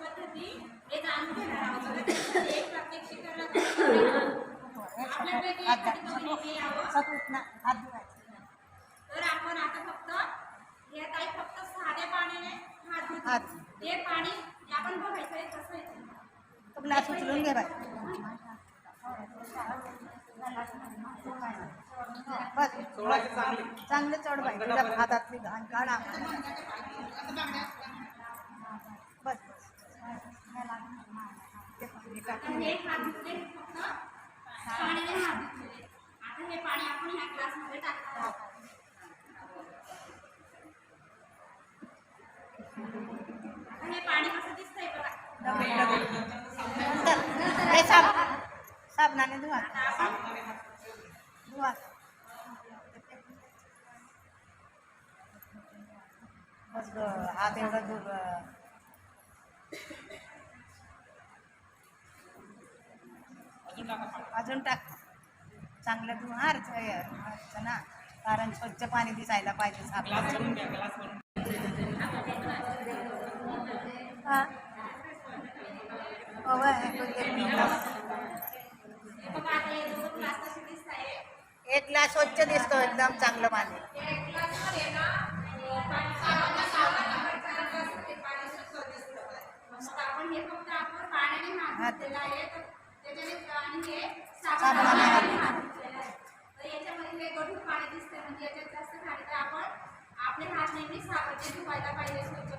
पद्धती हे जाणून घेणार आहोत बघा, त्यामध्ये एक प्रात्यक्षिकाला दाखवलेलं. आपल्यापैकी एखादी भगिनीने यावं. हात धुवायचे. तर आपण आता फक्त हे काही फक्त साध्या पाण्याने हात धुतो. हात. हे पाणी आपण बघायचं आहे कसं आहे ते. तो ग्लास उचलून घे बाय बस चांगलं चढ बाय हातातली घाण काढा टाकून हे आता हे पाणी आपण ह्या ग्लासमध्ये आता हे पाणी कसं दिसतंय बघा. हे साब साबणाने धुवा. धुवा. बस ग हात एवढा धु अजून टाक चांगलं धुवार ना. कारण स्वच्छ पाणी दिसायला पाहिजे हा? एक ग्लास स्वच्छ दिसतो एकदम चांगलं पाणी. हे आपण हे हे म्हणजे आपले हात नेहमी साबणाने धुवायला पाहिजे स्वच्छ